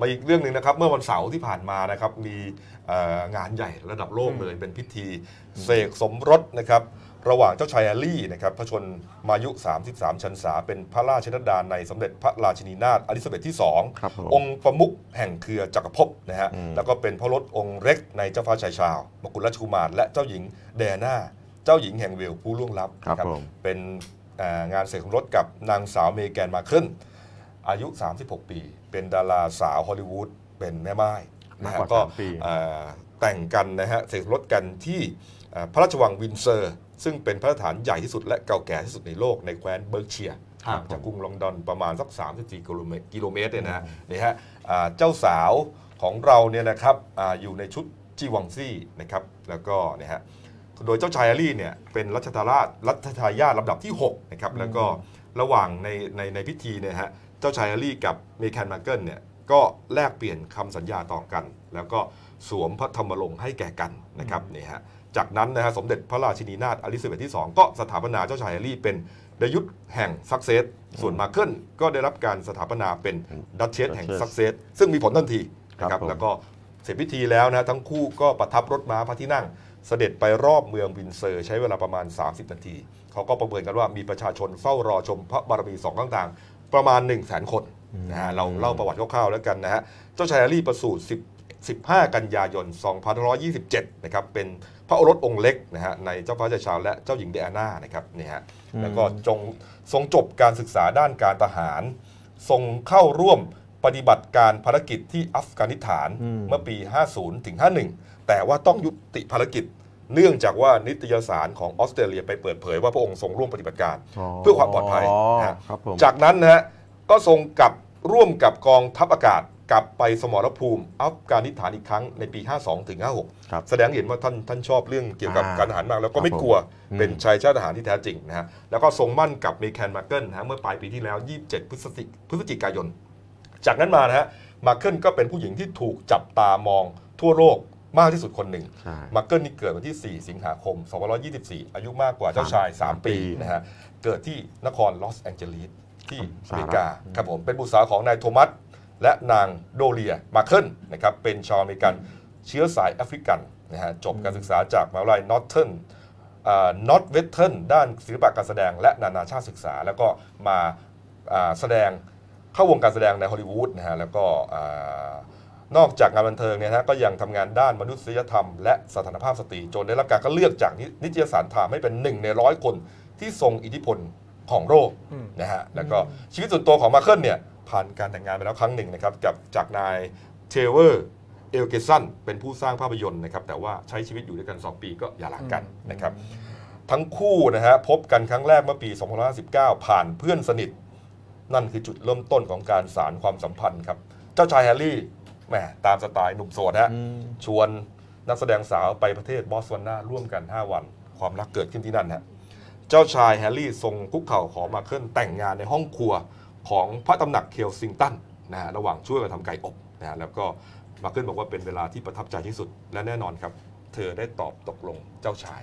มาอีกเรื่องหนึ่งนะครับ เมื่อวันเสาร์ที่ผ่านมานะครับ มีเอ่องานใหญ่ระดับโลกเลยเป็นพิธีเสกสมรสนะครับ ระหว่างเจ้าชายแฮร์รี่นะครับพระชนมายุ 33 ชันษา เป็นพระราชนดาในสมเด็จพระราชินีนาถอลิซาเบธที่2ครับผมองค์ประมุขแห่งเครือจักรภพนะฮะอืมแล้วก็เป็นพระรถองค์เล็กในเจ้าฟ้าชายชาว มกุฎราชกุมาร และเจ้าหญิงแดน่าเจ้าหญิงแห่งเวลส์ผู้ล่วงลับครับนะผมเป็นเอ่องานเสกสมรสกับนางสาวเมแกนมาร์เคิล อายุ 36 ปี เป็นดาราสาวฮอลลีวูดเป็นแม่ไม้นะมากฮะกว่าก็สามปีเอ่อแต่งกันนะฮะเสกสมรสกันที่เอ่อพระราชวังวินเซอร์ ซึ่งเป็นพระสถานใหญ่ที่สุดและเก่าแก่ที่สุดในโลกในแคว้นเบิร์กเชียร์ครับห่างจากผมกรุงลอนดอนประมาณสัก 34 กิโลเมตรกิโลเมตรเนี่ยนะฮะนี่ฮะอ่าเจ้าสาวของเราเนี่ยนะครับอาอยู่ในชุดจีวังซี่นะครับแล้วก็เนี่ยฮะโดยเจ้าชายแฮร์รี่เนี่ยเป็นรัชทายาทรัชทายาทลำดับที่ 6 นะครับ แล้วก็ระหว่างในในในพิธีเนี่ยฮะเจ้าชายแฮร์รี่กับเมแคนมาร์เกิลเนี่ยก็แลกเปลี่ยนคำสัญญาต่อกัน แล้วก็สวมพระธรรมรงค์ให้แก่กันนะครับนี่ฮะจากนั้นนะฮะสมเด็จพระราชินีนาถอลิซาเบธที่ 2 ก็สถาปนาเจ้าชายแฮร์รี่เป็นดยุทธแห่งซักเซสส่วนมาร์เกิลก็ได้รับการสถาปนาเป็นดัชเชสแห่งซักเซสซึ่งมีผลทันทีนะคครัรับบผมแล้วก็เสร็จพิธีแล้วนะทั้งคู่ก็ประทับรถม้าพระที่นั่ง เสด็จไปรอบเมืองวินเซอร์ ใช้เวลาประมาณ 30 นาที เขาก็ประเมินกันว่ามีประชาชนเฝ้ารอชมพระบารมีสองต่างๆ ประมาณ 1 0 0 0 0แสนคนนะฮะเราเล่าประวัติคร่าวๆแล้วกันนะฮะเจ้าชายแฮร์รี่ประสูติ10 15กันยายน 2527 นะครับ เป็นพระโอรสองค์เล็กนะฮะในเจ้าฟ้าชายชาวและเจ้าหญิงเดอาน่านะครับนี่ฮะแล้วก็จงทรงจบการศึกษาด้านการทหาร ทรงเข้าร่วมปฏิบัติการภารกิจที่อัฟกานิสถานอืมเมื่อปี 50 ถึง 51 แต่ว่าต้องยุติภารกิจ เนื่องจากว่านิตยสารของออสเตรเลียไปเปิดเผยว่าพระองค์ทรงร่วมปฏิบัติการ เพื่อความปลอดภัยนะฮะครับผมจากนั้นนะฮะก็ทรงกลับร่วมกับกองทัพอากาศกลับไปสมรภูมิอัฟกานิสถานอีกครั้งในปี 52ถึง56ครับแสดงเห็นว่าท่านท่านชอบเรื่องเกี่ยวกับอ่าการทหารมาก แล้วก็ไม่ครับผมกลัวอืมเป็นชายชาติทหารที่แท้จริงนะฮะแล้วก็ทรงมั่นกับเมแคนมาร์เกิลนะฮะเมื่อปลายปีที่แล้ว 27 พฤศจิพฤศจิกายน จากนั้นมานะฮะมาร์เกิลก็เป็นผู้หญิงที่ถูกจับตามองทั่วโลก มากที่สุดคนหนึ่งใช่มาร์เกิลนี่เกิดวันที่ 4 สิงหาคม 2524 อายุมากกว่าเจ้าชายสาม3ปีปีนะฮะเกิดที่นครลอสแองเจลิสที่สอหรัฐเมริกาครับผมเป็นบุตรสาวของนายโทมัสและนางโดเลียมาร์เคิลนะครับเป็นชาวอเมริกันเชื้อสายแอฟริกันนะฮะจบการศึกษาจากมหาวิทยาลัยนอร์เทิร์นนอร์ทเวสเทิร์นด้านศิลปะการแสดงและนานาชาติศึกษา แล้วก็มาอ่าแสดงเข้าวงการแสดงในฮอลลีวูดนะฮะแล้วก็อ่า นอกจากงานบันเทิงเนี่ยนะฮะก็ยังทำงานด้านมนุษยธรรมและสถานภาพสตรีจนได้รับการคัดเลือกจากนินิตยสารไทม์ให้เป็นหนึ่งในร้อยคนที่ทรงอิทธิพลของโลกอืมนะฮะแล้วก็ชีวิตส่วนตัวของมาร์เคิลเนี่ยผ่านการแต่งงานไปแล้วครั้งหนึ่งนะครับกับจากนายเทเวอร์เอลเกสันเป็นผู้สร้างภาพยนตร์นะครับแต่ว่าใช้ชีวิตอยู่ด้วยกัน 2 ปีก็อย่าร้างกันนะครับทั้งคู่นะฮะพบกันครั้งแรกเมื่อปี2519 ผ่านเพื่อนสนิท นั่นคือจุดเริ่มต้นของการสารความสัมพันธ์ครับ เจ้าชายแฮร์รี่ แหมตามสไตล์หนุ่มโสดฮะอืมชวนนักแสดงสาวไปประเทศบอสวานาร่วมกัน 5 วัน ความรักเกิดขึ้นที่นั่นฮะเจ้าชายแฮร์รี่ทรงคุกเข่าขอมาเคิลแต่งงานในห้องครัวของพระตำหนักเคลซิงตันนะฮะระหว่างช่วยกันทำไก่อบนะฮะแล้วก็มาเคิลบอกว่าเป็นเวลาที่ประทับใจที่สุด และแน่นอนครับ เธอได้ตอบตกลงเจ้าชาย